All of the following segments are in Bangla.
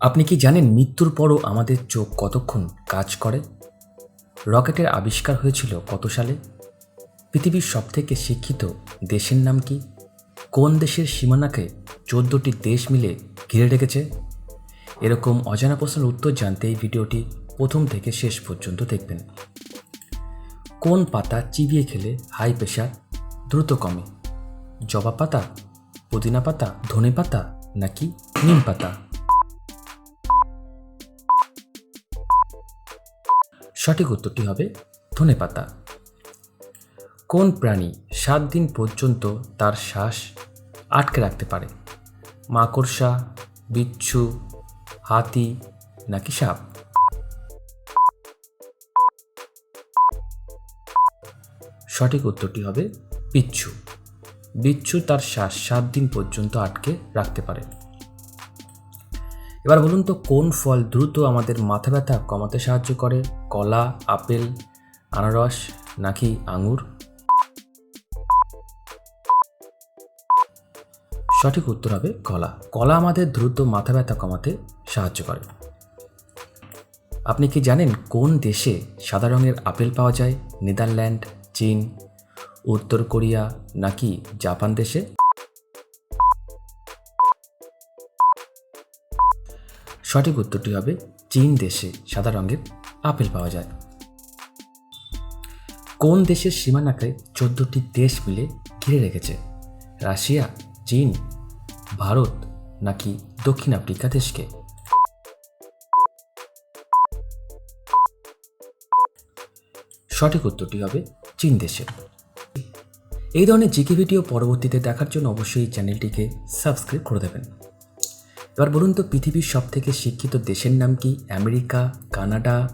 আপনি কি জানেন মৃত্যুর পরও আমাদের চোখ কতক্ষণ কাজ করে? রকেটের আবিষ্কার হয়েছিল কত সালে? পৃথিবীর সবথেকে শিক্ষিত দেশের নাম কি? কোন দেশের সীমানাকে চোদ্দোটি দেশ মিলে ঘিরে রেখেছে? এরকম অজানা প্রশ্নের উত্তর জানতে এই ভিডিওটি প্রথম থেকে শেষ পর্যন্ত দেখবেন। কোন পাতা চিবিয়ে খেলে হাই প্রেশার দ্রুত কমে? জবা পাতা, পুদিনা পাতা, ধনে পাতা নাকি নিম পাতা? সঠিক উত্তরটি হবে ধনে পাতা। কোন প্রাণী সাত দিন পর্যন্ত তার শ্বাস আটকে রাখতে পারে? মাকড়সা, বিচ্ছু, হাতি নাকি সাপ? সঠিক উত্তরটি হবে বিচ্ছু। বিচ্ছু তার শ্বাস সাত দিন পর্যন্ত আটকে রাখতে পারে। এবার বলুন তো, কোন ফল দ্রুত আমাদের মাথা ব্যথা কমাতে সাহায্য করে? কলা, আপেল, আনারস নাকি আঙুর? সঠিক উত্তর হবে কলা। কলা আমাদের দ্রুত মাথা ব্যথা কমাতে সাহায্য করে। আপনি কি জানেন কোন দেশে সাদা রঙের আপেল পাওয়া যায়? নেদারল্যান্ড, চীন, উত্তর কোরিয়া নাকি জাপান দেশে? সঠিক উত্তরটি হবে চীন দেশে সাদা রঙের আপেল পাওয়া যায়। কোন দেশের সীমানাকে চোদ্দটি দেশ মিলে ঘিরে রেখেছে? রাশিয়া, চীন, ভারত নাকি দক্ষিণ আফ্রিকা দেশকে? সঠিক উত্তরটি হবে চীন দেশে। এই ধরনের জিকে ভিডিও পরবর্তীতে দেখার জন্য অবশ্যই চ্যানেলটিকে সাবস্ক্রাইব করে দেবেন। এবার বলুন তো পৃথিবীর সব থেকে শিক্ষিত দেশের নাম কি? আমেরিকা, কানাডা,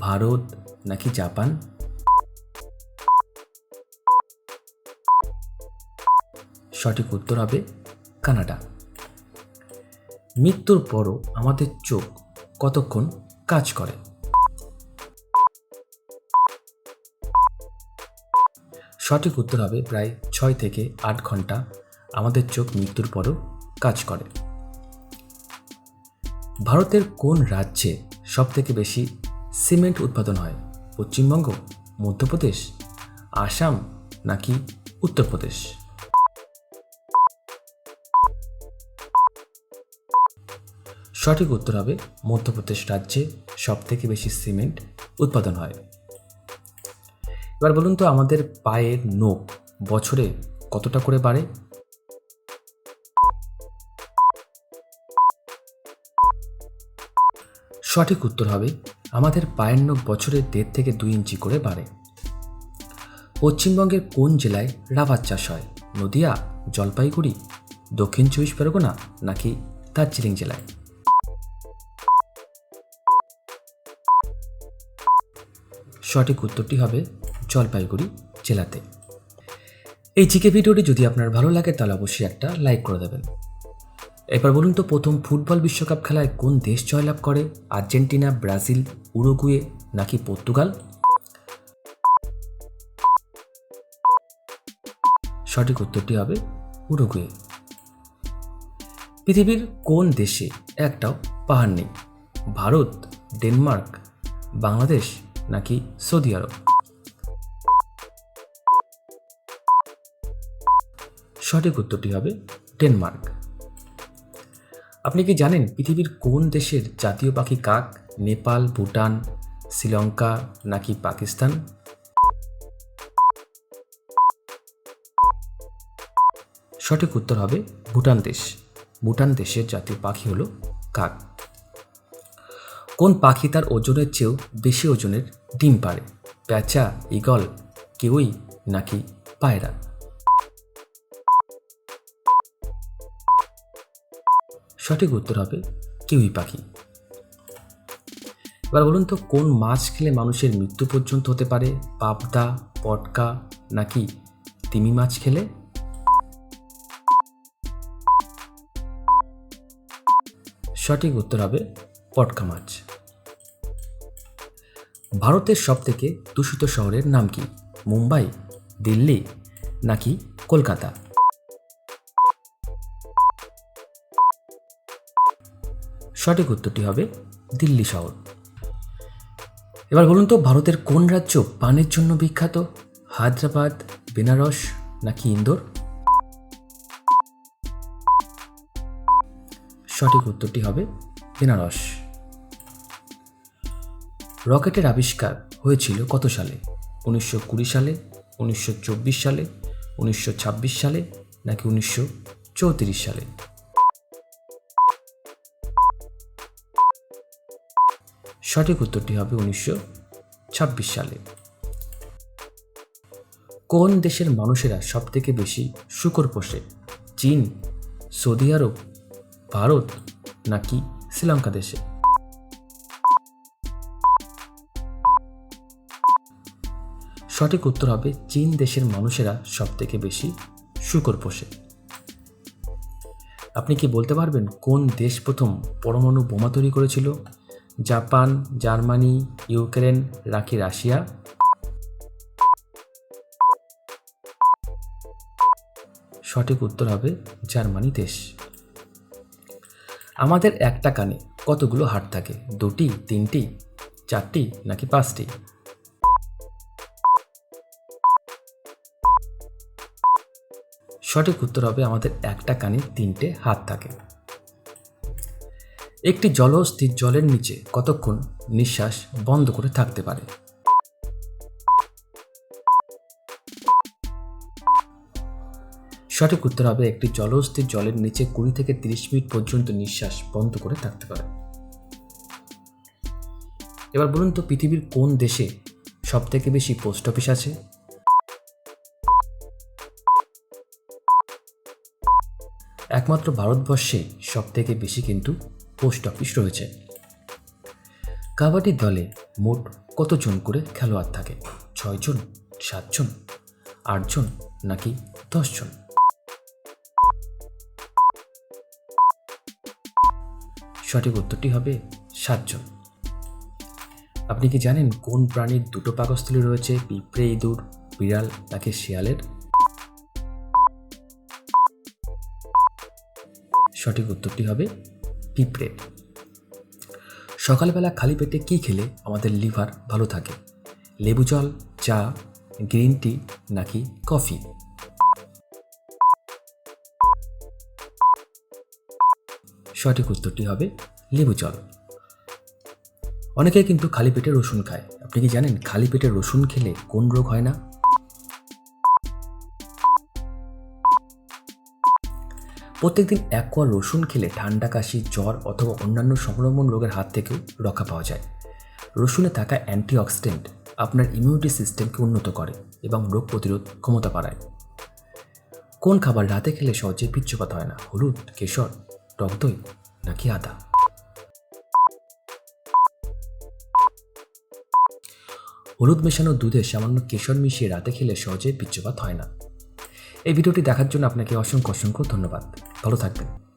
ভারত নাকি জাপান? সঠিক উত্তর হবে কানাডা। মৃত্যুর পরও আমাদের চোখ কতক্ষণ কাজ করে? সঠিক উত্তর হবে প্রায় ছয় থেকে আট ঘণ্টা আমাদের চোখ মৃত্যুর পরও কাজ করে। ভারতের কোন রাজ্যে সবথেকে বেশি সিমেন্ট উৎপাদন হয়? পশ্চিমবঙ্গ, মধ্যপ্রদেশ, আসাম নাকি উত্তরপ্রদেশ? সঠিক উত্তর হবে মধ্যপ্রদেশ রাজ্যে সবথেকে বেশি সিমেন্ট উৎপাদন হয়। এবার বলুন তো আমাদের পায়ের নোখ বছরে কতটা করে বাড়ে? সঠিক উত্তর হবে, আমাদের পায়ের নখ বছরে দেড় থেকে দুই ইঞ্চি করে বাড়ে। পশ্চিমবঙ্গের কোন জেলায় রাবার চাষ হয়? নদিয়া, জলপাইগুড়ি, দক্ষিণ চব্বিশ পরগনা, নাকি দার্জিলিং জেলায়? সঠিক উত্তরটি হবে জলপাইগুড়ি জেলাতে। এই জিকে ভিডিওটি যদি আপনার ভালো লাগে, তাহলে অবশ্যই একটা লাইক করে দেবেন। এবার বলুন তো, প্রথম ফুটবল বিশ্বকাপ খেলায় কোন দেশ জয়লাভ করে? আর্জেন্টিনা, ব্রাজিল, উরুগুয়ে নাকি পর্তুগাল? সঠিক উত্তরটি হবে উরুগুয়ে। পৃথিবীর কোন দেশে একটাও পাহাড় নেই? ভারত, ডেনমার্ক, বাংলাদেশ নাকি সৌদি আরব? সঠিক উত্তরটি হবে ডেনমার্ক। আপনি কি জানেন পৃথিবীর কোন দেশের জাতীয় পাখি কাক, নেপাল, ভুটান, শ্রীলঙ্কা নাকি পাকিস্তান? সঠিক উত্তর হবে ভুটান দেশ। ভুটান দেশের জাতীয় পাখি হলো কাক। কোন পাখি তার ওজনের চেয়েও বেশি ওজনের ডিম পারে প্যাঁচা ইগল কেউই নাকি পায়রা? সঠিক উত্তর হবে কিউই পাখি। এবার বলুন তো, কোন মাছ খেলে মানুষের মৃত্যু পর্যন্ত হতে পারে? পাবদা, পটকা, নাকি তিমি মাছ খেলে? সঠিক উত্তর হবে পটকা মাছ। ভারতের সবথেকে দূষিত শহরের নাম কি? মুম্বাই, দিল্লি, নাকি কলকাতা? সঠিক উত্তরটি হবে দিল্লি শহর। এবার বলুন তো, ভারতের কোন রাজ্য পানের জন্য বিখ্যাত? হায়দ্রাবাদ, বেনারস নাকি ইন্দোর? সঠিক উত্তরটি হবে বেনারস। রকেটের আবিষ্কার হয়েছিল কত সালে? উনিশশো কুড়ি সালে, উনিশশো চব্বিশ সালে, উনিশশো ছাব্বিশ সালে নাকি উনিশশো চৌত্রিশ সালে? সঠিক উত্তরটি হবে উনিশশো ছাব্বিশ সালে। কোন দেশের মানুষেরা সবথেকে বেশি শুকর পোষে? চীন, সৌদি আরব, ভারত নাকি শ্রীলঙ্কা দেশে? সঠিক উত্তর হবে চীন দেশের মানুষেরা সবথেকে বেশি শুকর পোষে। আপনি কি বলতে পারবেন কোন দেশ প্রথম পরমাণু বোমা তৈরি করেছিল? জাপান, জার্মানি, ইউক্রেন নাকি রাশিয়া। সঠিক উত্তর হবে জার্মানি দেশ। আমাদের একটা কানে কতগুলো হাড় থাকে? দুটি, তিনটি, চারটি, নাকি পাঁচটি? সঠিক উত্তর হবে আমাদের একটা কানে তিনটে হাত থাকে। একটি জলস্থির জলের নিচে কতক্ষণ নিঃশ্বাস বন্ধ করে থাকতে পারে? সঠিক উত্তর হবে একটি জলস্থির জলের নিচে কুড়ি থেকে তিরিশ মিনিট পর্যন্ত নিঃশ্বাস বন্ধ করে থাকতে পারে। এবার বলুন তো পৃথিবীর কোন দেশে সব থেকে বেশি পোস্ট অফিস আছে? একমাত্র ভারতবর্ষে সব থেকে বেশি কিন্তু পোস্ট অফিস রয়েছে। কাবাডি দলে মোট কতজন করে খেলোয়াড় থাকে? ছয়জন, সাতজন, আটজন নাকি দশজন? সঠিক উত্তরটি হবে সাতজন। আপনি কি জানেন কোন প্রাণীর দুটো পাকস্থলী রয়েছে? পিঁপড়ে, ইঁদুর, বিড়াল নাকি শিয়ালের? সঠিক উত্তরটি হবে পিঁপড়ে। সকালবেলা খালি পেটে কী খেলে আমাদের লিভার ভালো থাকে? লেবু জল, চা, গ্রিন টি নাকি কফি? সঠিক উত্তরটি হবে লেবু জল। অনেকে কিন্তু খালি পেটে রসুন খায়। আপনি কি জানেন খালি পেটে রসুন খেলে কোন রোগ হয় না? প্রত্যেকদিন এক কোয়া রসুন খেলে ঠান্ডা কাশি, জ্বর অথবা অন্যান্য সংক্রমণ রোগের হাত থেকেও রক্ষা পাওয়া যায়। রসুনে থাকা অ্যান্টিঅক্সিডেন্ট আপনার ইমিউনিটি সিস্টেমকে উন্নত করে এবং রোগ প্রতিরোধ ক্ষমতা বাড়ায়। কোন খাবার রাতে খেলে সহজে পিচ্ছপাত হয় না? হলুদ, কেশর, টক দই নাকি আদা? হলুদ মেশানো দুধে সামান্য কেশর মিশিয়ে রাতে খেলে সহজে পিচ্ছপাত হয় না। এই ভিডিওটি দেখার জন্য আপনাকে অসংখ্য অসংখ্য ধন্যবাদ। ভালো থাকবেন।